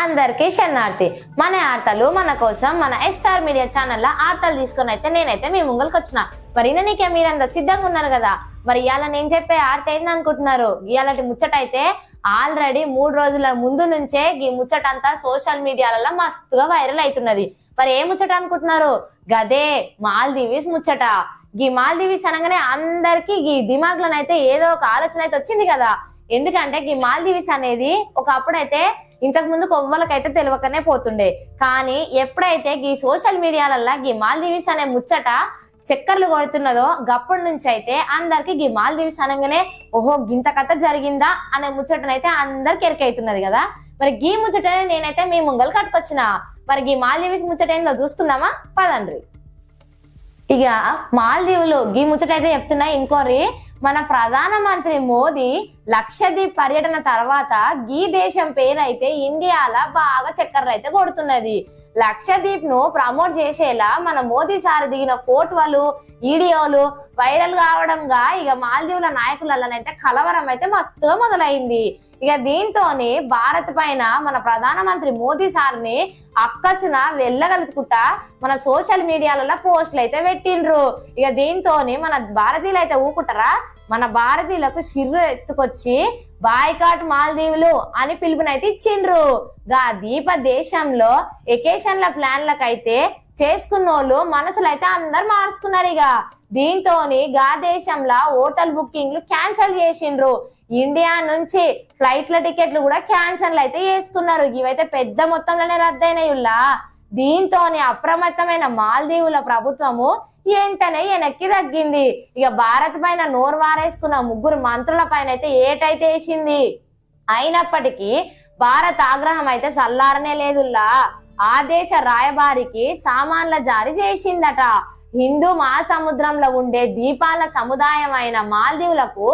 అందరికీ శరణార్థి. మన ఆర్తలు మన కోసం మన ఎస్టార్ మీడియా ఛానల్లో ఆర్తలు తీసుకొని అయితే నేనైతే మీ ముంగల్కి వచ్చిన. మరి నీకే మీరంతా సిద్ధంగా ఉన్నారు కదా? మరి ఇవాళ నేను చెప్పే ఆర్త ఏంది అనుకుంటున్నారు ఇవాళటి ముచ్చట అయితే ఆల్రెడీ మూడు రోజుల ముందు నుంచే ఈ ముచ్చట అంతా సోషల్ మీడియాలలో మస్తుగా వైరల్ అవుతున్నది మరి ఏ ముచ్చట అనుకుంటున్నారు? గదే మాల్దీవీస్ ముచ్చట. ఈ మాల్దీవీస్ అనగానే అందరికి ఈ దిమాగ్లోనైతే ఏదో ఒక ఆలోచన అయితే వచ్చింది కదా? ఎందుకంటే ఈ మాల్దీవీస్ అనేది ఒకప్పుడైతే ఇంతకు ముందు కొవ్వలకైతే తెలియకనే పోతుండే. కానీ ఎప్పుడైతే ఈ సోషల్ మీడియాలల్లో ఈ మాల్దీవీస్ అనే ముచ్చట చక్కర్లు కొడుతున్నదో గప్పటి నుంచి అయితే అందరికి ఈ మాల్దీవీస్ అనగానే ఓహో గింత కథ జరిగిందా అనే ముచ్చటనైతే అందరికి ఎరికైతున్నది కదా. మరి గీ ముచ్చటనే నేనైతే మీ ముంగలు కట్టుకొచ్చిన. మరి ఈ మాల్దీవీస్ ముచ్చట ఏందో చూసుకుందామా? పదండ్రి. ఇక మాల్దీవులు గీ ముచ్చట అయితే చెప్తున్నా ఇంకోరి మన ప్రధానమంత్రి మోదీ లక్షద్వీప్ పర్యటన తర్వాత గీ దేశం పేరు అయితే ఇండియాలో బాగా చక్కర్లు అయితే కొడుతున్నది. లక్షద్వీప్ను ప్రమోట్ చేసేలా మన మోదీ సార్ దిగిన ఫోటోలు వీడియోలు వైరల్ కావడంగా ఇక మాల్దీవుల నాయకులలోనైతే కలవరం అయితే మస్తుగా మొదలైంది. ఇక దీంతోని భారత్ పైన మన ప్రధానమంత్రి మోదీ సార్ని అక్కసిన వెళ్ళగలుగుకుంటా మన సోషల్ మీడియాలలో పోస్టులు అయితే పెట్టిండ్రు. ఇక దీంతోని మన భారతీయులు అయితే ఊకుంటారా? మన భారతీయులకు శిర్రు ఎత్తుకొచ్చి బాయ్కాట్ మాల్దీవులు అని పిలుపునైతే ఇచ్చిండ్రు. గా దీప దేశంలో ఎకేషన్ల ప్లాన్లకైతే చేసుకున్నోళ్ళు మనసులు అయితే అందరు మార్చుకున్నారు ఇక దీంతోని గా దేశంలో హోటల్ బుకింగ్లు క్యాన్సిల్ చేసిండ్రు. ఇండియా నుంచి ఫ్లైట్ల టికెట్లు కూడా క్యాన్సిల్ అయితే చేసుకున్నారు. ఇవైతే పెద్ద మొత్తంలోనే రద్దయినయుల్లా దీంతోనే అప్రమత్తమైన మాల్దీవుల ప్రభుత్వము వెంటనే వెనక్కి తగ్గింది. ఇక భారత్ పైన నోరు వారేసుకున్న ముగ్గురు మంత్రుల పైన అయితే ఏటైతే వేసింది? అయినప్పటికీ భారత్ ఆగ్రహం అయితే సల్లారనే లేదుల్లా. ఆ దేశ రాయబారికి సామాన్ల జారీ చేసిందట. హిందూ మహాసముద్రంలో ఉండే దీపాల సముదాయం అయిన మాల్దీవులకు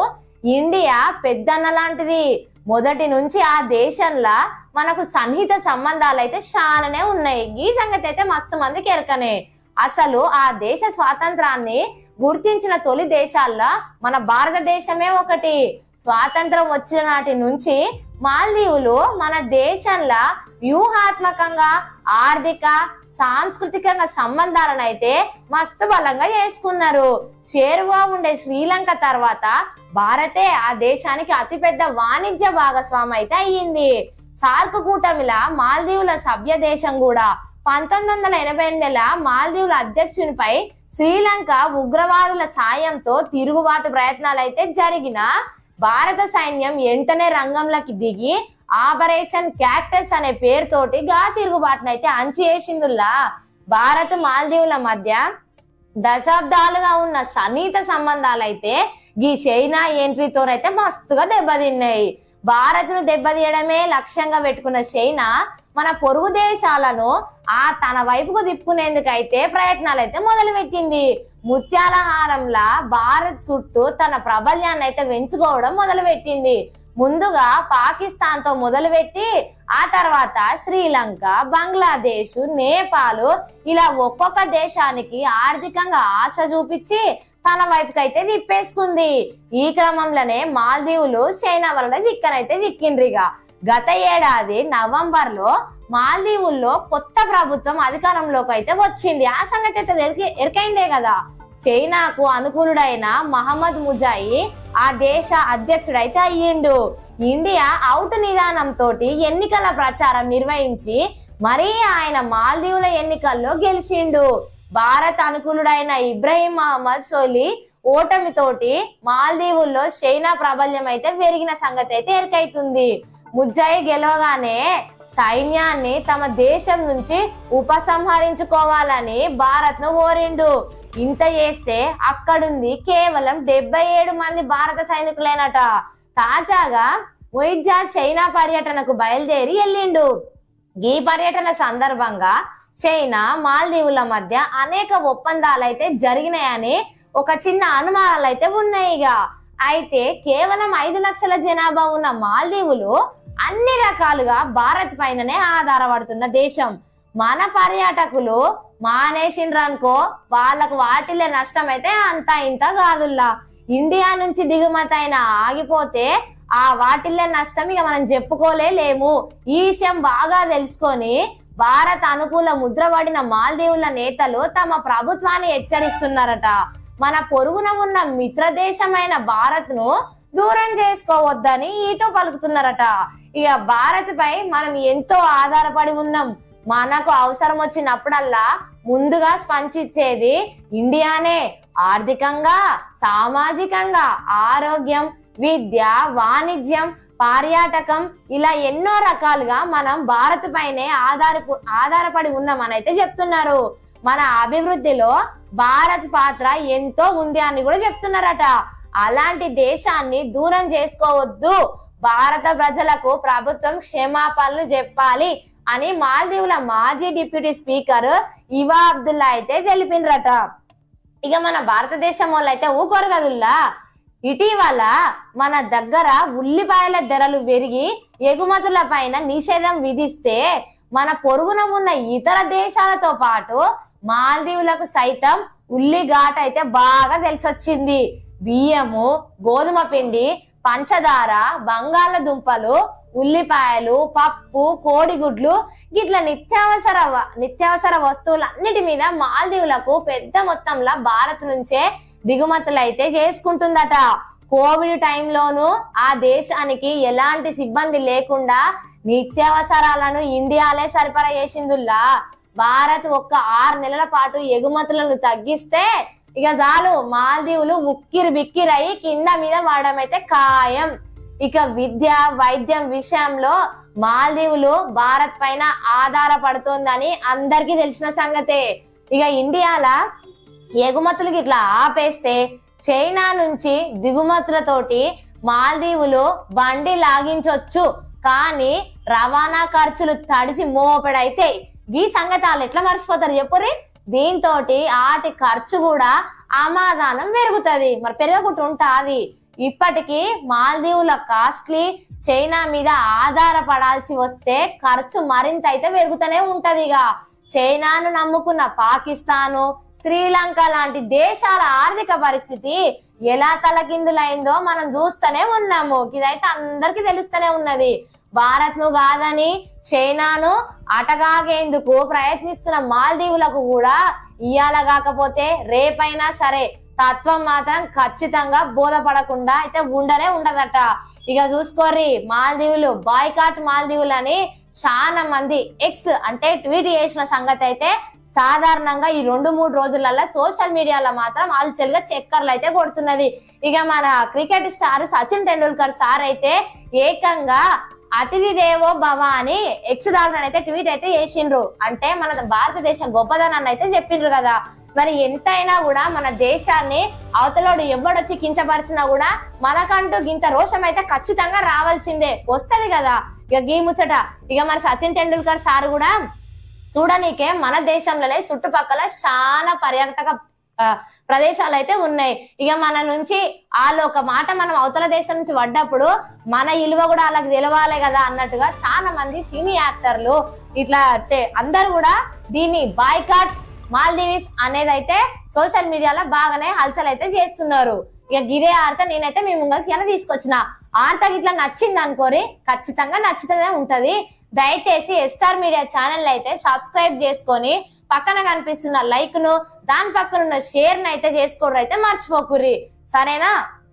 ఇండియా పెద్దన్న లాంటిది. మొదటి నుంచి ఆ దేశంలో మనకు సన్నిహిత సంబంధాలు అయితే చాలానే ఉన్నాయి. ఈ సంగతి అయితే మస్తు మందికి ఎరకనే. అసలు ఆ దేశ స్వాతంత్రాన్ని గుర్తించిన తొలి దేశాల్లో మన భారతదేశమే ఒకటి. స్వాతంత్రం వచ్చిన నాటి నుంచి మాల్దీవులు మన దేశంలో వ్యూహాత్మకంగా ఆర్థిక సాంస్కృతికంగా సంబంధాలను అయితే మస్తు బలంగా చేసుకున్నారు. షేరుగా ఉండే శ్రీలంక తర్వాత భారతే ఆ దేశానికి అతిపెద్ద వాణిజ్య భాగస్వామి అయితే అయ్యింది. సార్క్ కూటమిల మాల్దీవుల సభ్య దేశం కూడా పంతొమ్మిది వందల ఎనభై ఎనిమిదిల మాల్దీవుల అధ్యక్షునిపై శ్రీలంక ఉగ్రవాదుల సాయంతో తిరుగుబాటు ప్రయత్నాలు అయితే జరిగిన భారత సైన్యం వెంటనే రంగంలోకి దిగి ఆపరేషన్ క్యాక్టస్ అనే పేరుతోటి గా తిరుగుబాటునైతే అంచి వేసిందుల్లా. భారత్ మాల్దీవుల మధ్య దశాబ్దాలుగా ఉన్న సన్నిహిత సంబంధాలైతే ఈ చైనా ఎంట్రీతోనైతే మస్తుగా దెబ్బతిన్నాయి. భారత్ను దెబ్బతీయడమే లక్ష్యంగా పెట్టుకున్న చైనా మన పొరుగు దేశాలను ఆ తన వైపుకు తిప్పుకునేందుకైతే ప్రయత్నాలు అయితే మొదలు పెట్టింది ముత్యాల హారంలా భారత్ చుట్టూ తన ప్రాబల్యాన్ని అయితే పెంచుకోవడం మొదలుపెట్టింది. ముందుగా పాకిస్తాన్తో మొదలుపెట్టి ఆ తర్వాత శ్రీలంక బంగ్లాదేశ్ నేపాల్ ఇలా ఒక్కొక్క దేశానికి ఆర్థికంగా ఆశ చూపించి తన వైపుకి అయితే తిప్పేసుకుంది. ఈ క్రమంలోనే మాల్దీవులు చైనా వలన చిక్కనైతే చిక్కిండ్రిగా. గత ఏడాది నవంబర్లో మాల్దీవుల్లో కొత్త ప్రభుత్వం అధికారంలోకి అయితే వచ్చింది. ఆ సంగతి అయితే ఎరికి- ఎరికైందే కదా. చైనాకు అనుకూలుడైన మహమ్మద్ ముజాయి ఆ దేశ అధ్యక్షుడైతే అయ్యిండు. ఇండియా అవుట్ నిదానంతో ఎన్నికల ప్రచారం నిర్వహించి మరీ ఆయన మాల్దీవుల ఎన్నికల్లో గెలిచిండు. భారత్ అనుకూలుడైన ఇబ్రహీం మహమ్మద్ సోలి ఓటమితోటి మాల్దీవుల్లో చైనా ప్రాబల్యం అయితే పెరిగిన సంగతి అయితే ఎరికైతుంది. ముజ్జాయి గెలవగానే సైన్యాన్ని తమ దేశం నుంచి ఉపసంహరించుకోవాలని భారత్ను కోరిండు ఇంత చేస్తే అక్కడుంది కేవలం డెబ్బై ఏడు మంది భారత సైనికులేనట. తాజాగా మొయిజా చైనా పర్యటనకు బయలుదేరి వెళ్ళిండు ఈ పర్యటన సందర్భంగా చైనా మాల్దీవుల మధ్య అనేక ఒప్పందాలు అయితే జరిగినాయని ఒక చిన్న అనుమానాలు అయితే ఉన్నాయి ఇక అయితే కేవలం ఐదు లక్షల జనాభా ఉన్న మాల్దీవులు అన్ని రకాలుగా భారత్ పైననే ఆధారపడుతున్న దేశం. మన పర్యాటకులు మానేసిండ్రు అనుకో వాళ్ళకు వాటిలే నష్టం అయితే అంత ఇంత కాదుల్లా. ఇండియా నుంచి దిగుమతి అయిన ఆగిపోతే ఆ వాటిల్లే నష్టం ఇక మనం చెప్పుకోలే లేము. ఈ విషయం బాగా తెలుసుకొని భారత్ అనుకూల ముద్రబడిన మాల్దీవుల నేతలు తమ ప్రభుత్వాన్ని హెచ్చరిస్తున్నారట. మన పొరుగున ఉన్న మిత్ర దేశమైన భారత్ను దూరం చేసుకోవద్దని ఈతో పలుకుతున్నారట. ఇక భారత్ పై మనం ఎంతో ఆధారపడి ఉన్నాం. మనకు అవసరం వచ్చినప్పుడల్లా ముందుగా స్పందించేది ఇండియానే. ఆర్థికంగా సామాజికంగా ఆరోగ్యం విద్య వాణిజ్యం పర్యాటకం ఇలా ఎన్నో రకాలుగా మనం భారత్ పైనే ఆధార ఆధారపడి ఉన్నామని అయితే చెప్తున్నారు. మన అభివృద్ధిలో భారత్ పాత్ర ఎంతో ఉంది అని కూడా చెప్తున్నారట. అలాంటి దేశాన్ని దూరం చేసుకోవద్దు. భారత ప్రజలకు ప్రభుత్వం క్షమాపణలు చెప్పాలి అని మాల్దీవుల మాజీ డిప్యూటీ స్పీకర్ ఇవా అబ్దుల్లా అయితే తెలిపినరట ఇక మన భారతదేశం వాళ్ళు అయితే ఊకోరు కదుల్లా ఇటీవల మన దగ్గర ఉల్లిపాయల ధరలు పెరిగి ఎగుమతుల పైన నిషేధం విధిస్తే మన పొరుగున ఉన్న ఇతర దేశాలతో పాటు మాల్దీవులకు సైతం ఉల్లిఘాట అయితే బాగా తెలిసొచ్చింది. బియ్యము గోధుమ పిండి పంచదార బంగాళదుంపలు ఉల్లిపాయలు పప్పు కోడిగుడ్లు ఇట్లా నిత్యావసర వ- నిత్యావసర వస్తువులన్నిటి మీద మాల్దీవులకు పెద్ద మొత్తంలో భారత్ నుంచే దిగుమతులు అయితే చేసుకుంటుందట. కోవిడ్ టైంలోను ఆ దేశానికి ఎలాంటి సిబ్బంది లేకుండా నిత్యావసరాలను ఇండియాలే సరఫరా చేసిందుల్లా. భారత్ ఒక్క ఆరు నెలల పాటు ఎగుమతులను తగ్గిస్తే ఇక చాలు మాల్దీవులు ఉక్కిరి బిక్కిరయి కింద మీద పడడం అయితే ఖాయం. ఇక విద్య వైద్యం విషయంలో మాల్దీవులు భారత్ పైన ఆధారపడుతోందని అందరికీ తెలిసిన సంగతే. ఇక ఇండియాల ఎగుమతులకి ఇట్లా ఆపేస్తే చైనా నుంచి దిగుమతులతోటి మాల్దీవులు బండి లాగించొచ్చు కానీ రవాణా ఖర్చులు తడిసి మోపెడైతే ఈ సంగతి వాళ్ళు ఎట్లా మర్చిపోతారు? చెప్పురి దీంతో ఆటి ఖర్చు కూడా అమాదానం పెరుగుతుంది. మరి పెరగకుండా ఇప్పటికీ మాల్దీవుల కాస్ట్లీ చైనా మీద ఆధారపడాల్సి వస్తే ఖర్చు మరింత అయితే పెరుగుతూనే ఉంటది ఇక చైనాను నమ్ముకున్న పాకిస్తాను శ్రీలంక లాంటి దేశాల ఆర్థిక పరిస్థితి ఎలా తలకిందులైందో మనం చూస్తూనే ఉన్నాము. ఇదైతే అందరికీ తెలుస్తూనే ఉన్నది. భారత్ను కాదని చైనాను అటగాగేందుకు ప్రయత్నిస్తున్న మాల్దీవులకు కూడా ఇయ్యాల కాకపోతే రేపైనా సరే తత్వం మాత్రం ఖచ్చితంగా బోధపడకుండా అయితే ఉండనే ఉండదట. ఇక చూసుకోర్రి మాల్దీవులు బాయ్కాట్ మాల్దీవులు అని చాలా మంది ఎక్స్ అంటే ట్వీట్ చేసిన సంగతి అయితే సాధారణంగా ఈ రెండు మూడు రోజులలో సోషల్ మీడియాలో మాత్రం ఆల్చల్గా చక్కర్లు అయితే కొడుతున్నది. ఇక మన cricket star Sachin Tendulkar sir అయితే ఏకంగా అతిథి దేవో భవ అని ఎక్స్ దాంట్లో అయితే ట్వీట్ అయితే చేసిండ్రు. అంటే మన భారతదేశం గొప్పదనాన్ని అయితే చెప్పిండ్రు కదా. మరి ఎంతైనా కూడా మన దేశాన్ని అవతలోడు ఎవడొచ్చి కించపరిచినా కూడా మనకంటూ గింత రోషం అయితే ఖచ్చితంగా రావాల్సిందే. వస్తుంది కదా. ఇక గీ ముచ్చట. ఇక మన సచిన్ టెండూల్కర్ సార్ కూడా చూడనీకే మన దేశంలోనే చుట్టుపక్కల చాలా పర్యాటక ప్రదేశాలు అయితే ఉన్నాయి. ఇక మన నుంచి వాళ్ళు ఒక మాట మనం అవతల దేశం నుంచి పడ్డప్పుడు మన ఇలువ కూడా వాళ్ళకి తెలవాలి కదా అన్నట్టుగా చాలా మంది సినీ యాక్టర్లు ఇట్లా అందరు కూడా దీన్ని బాయ్కాట్ మాల్దీవ్స్ అనేది అయితే సోషల్ మీడియాలో బాగానే హల్చల్ అయితే చేస్తున్నారు. ఇక గిరే ఆర్త నేనైతే మీ ముంగలకి ఇలా తీసుకొచ్చిన. ఆర్త ఇట్లా నచ్చింది అనుకోరి ఖచ్చితంగా నచ్చుతూనే ఉంటది. దయచేసి ఎస్టార్ మీడియా ఛానల్ అయితే సబ్స్క్రైబ్ చేసుకొని పక్కన కనిపిస్తున్న లైక్ను దాని పక్కన ఉన్న షేర్ను అయితే చేసుకోరు అయితే మర్చిపోకుర్రి. సరేనా?